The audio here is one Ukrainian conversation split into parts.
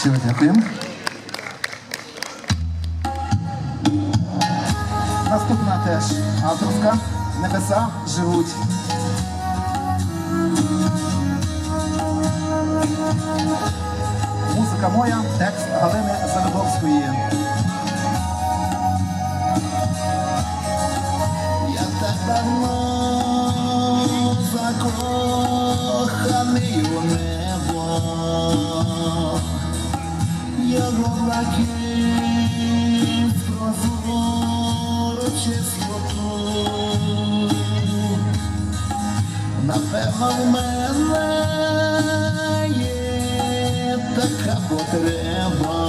Щиро дякуємо. Наступна теж авторська. Небеса живуть. Музика моя, текст Галини Залюбовської. Я так давно закоханий у небо, Напевно, в мене є така потреба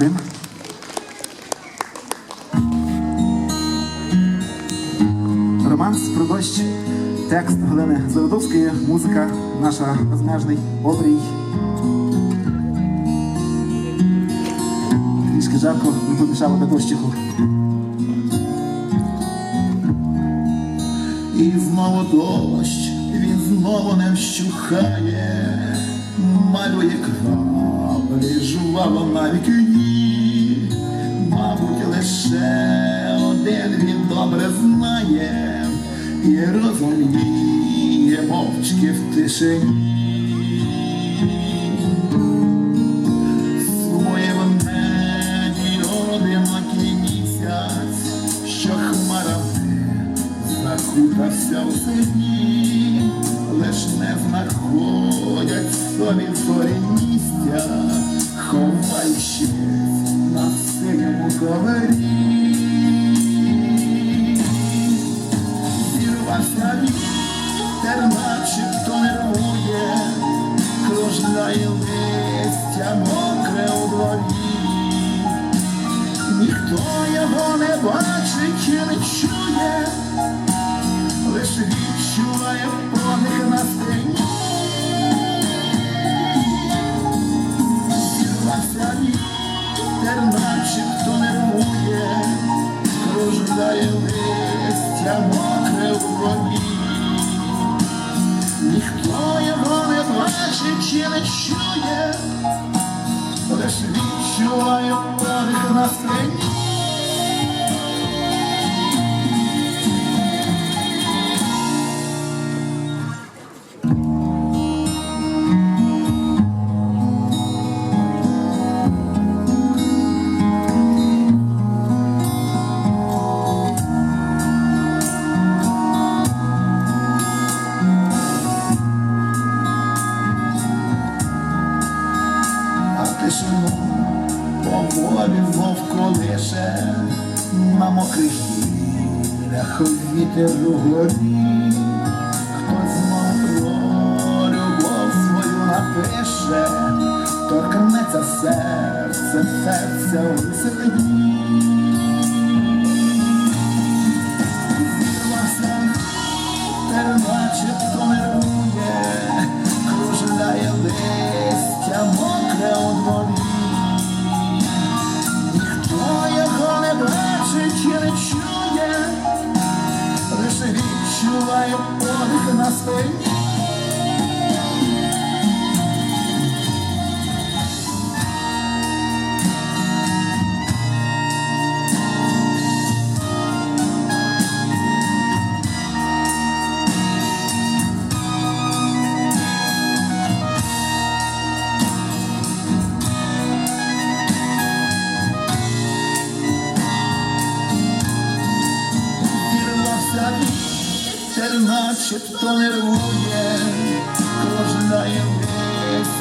Дякуємо. Романс про дощ, текст Галини Заводовської, музика наша безмежний обрій. Трішки жарко не помішало до дощику. І знову дощ, він знову не вщухає, малює краплі, жваво на вікні, мабуть, лише один він добре знає. І розуміє мовчки в тишині. Закутався у сині, лиш не знаходять собі зорі місця, ховаючись на синьому ковері. Кружляє листя мокре у воді, Ніхто його не бачить чи не чує, лиш відчуваю подих на спині. Тишину поволі вовко лише на мокрих гілях вітер угорі. Хтось знову про свою напише, торкнеться серце, серця у висоті. Відчуває подих на спині.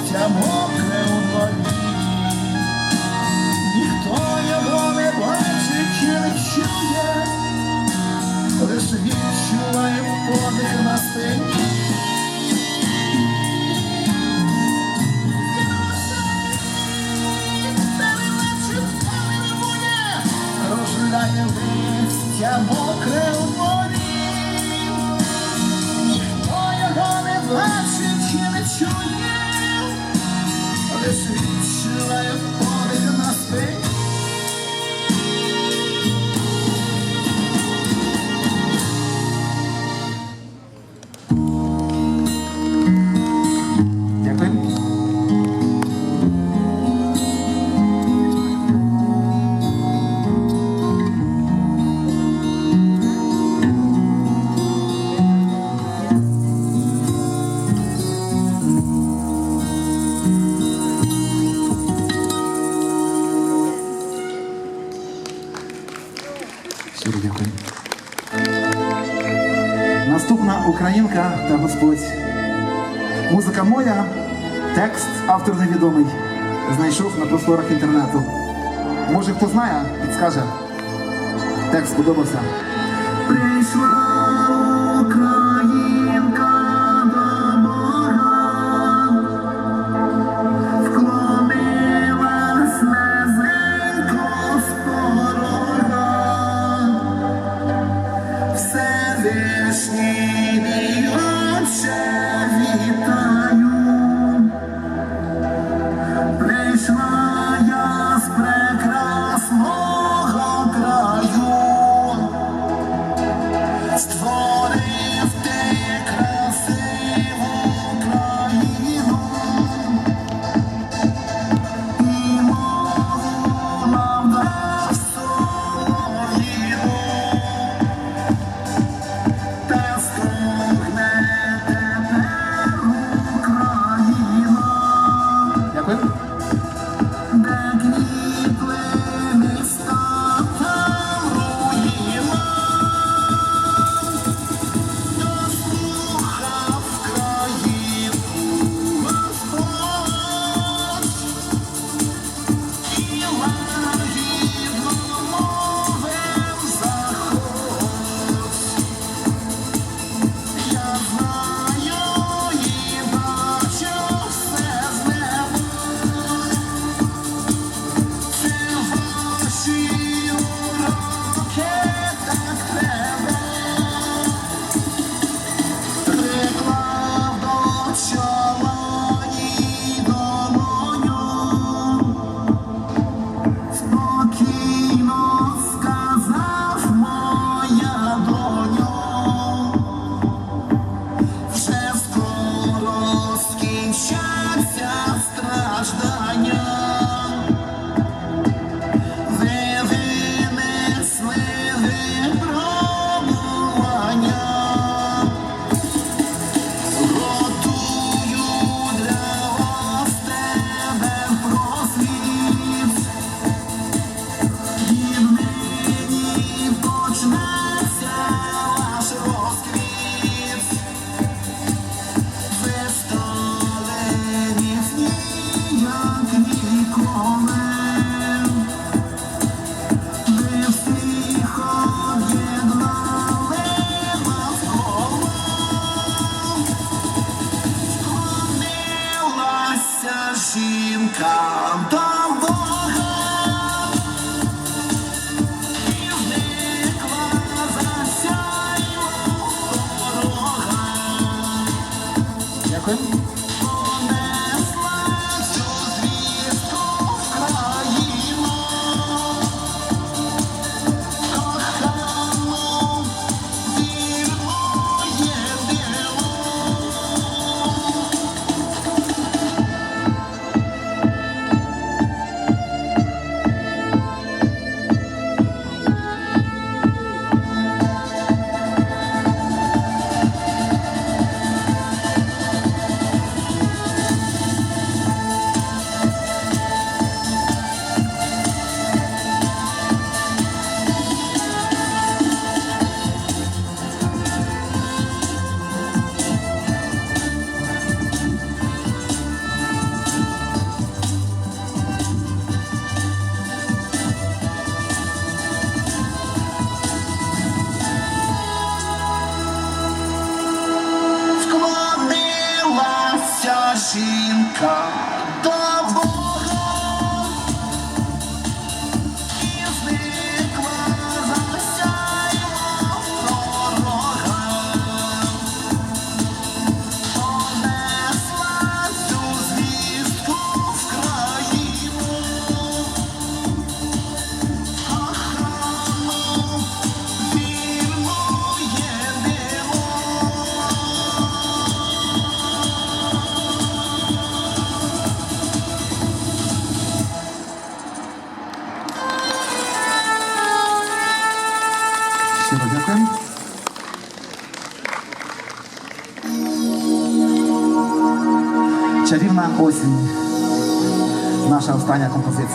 Листя мокре Музика текст автор невідомий. Знайшов на просторах інтернету. Може хто знає, підскаже. Текст сподобався. Прийшла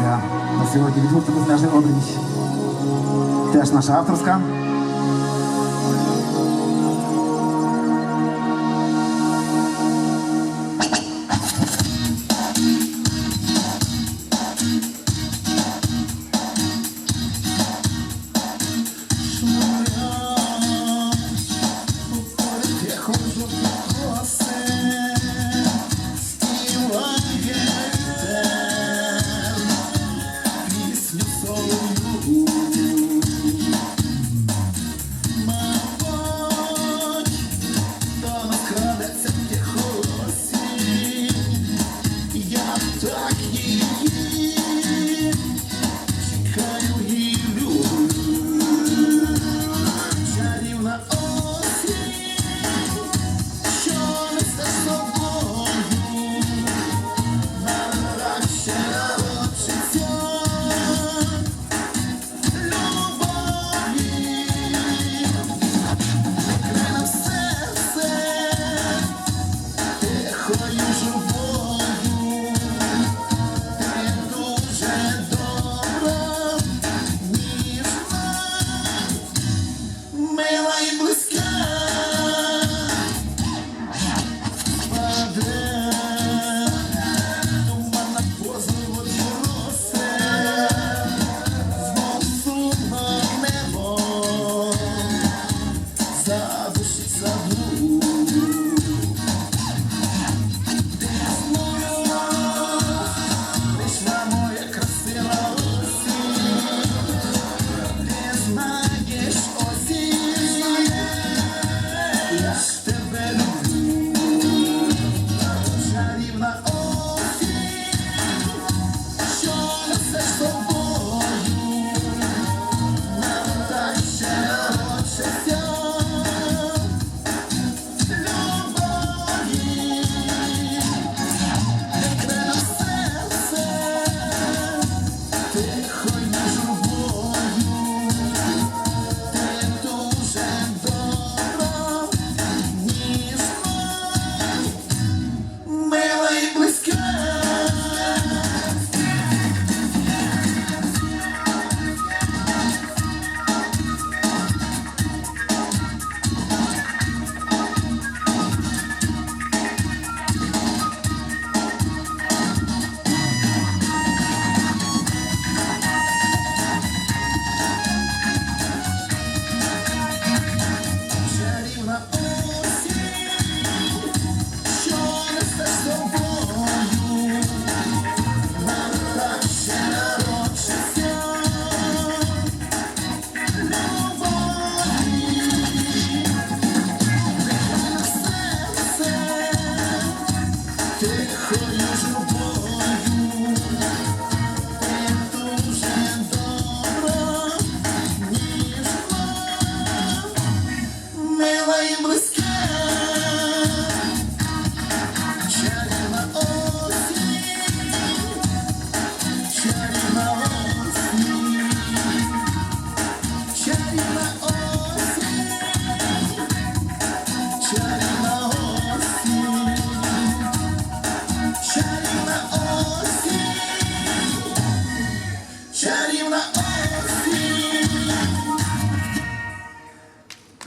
композиція на сьогодні від гурту «Безмежний обріч. Теж наша авторська.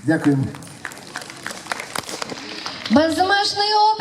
Дякуємо.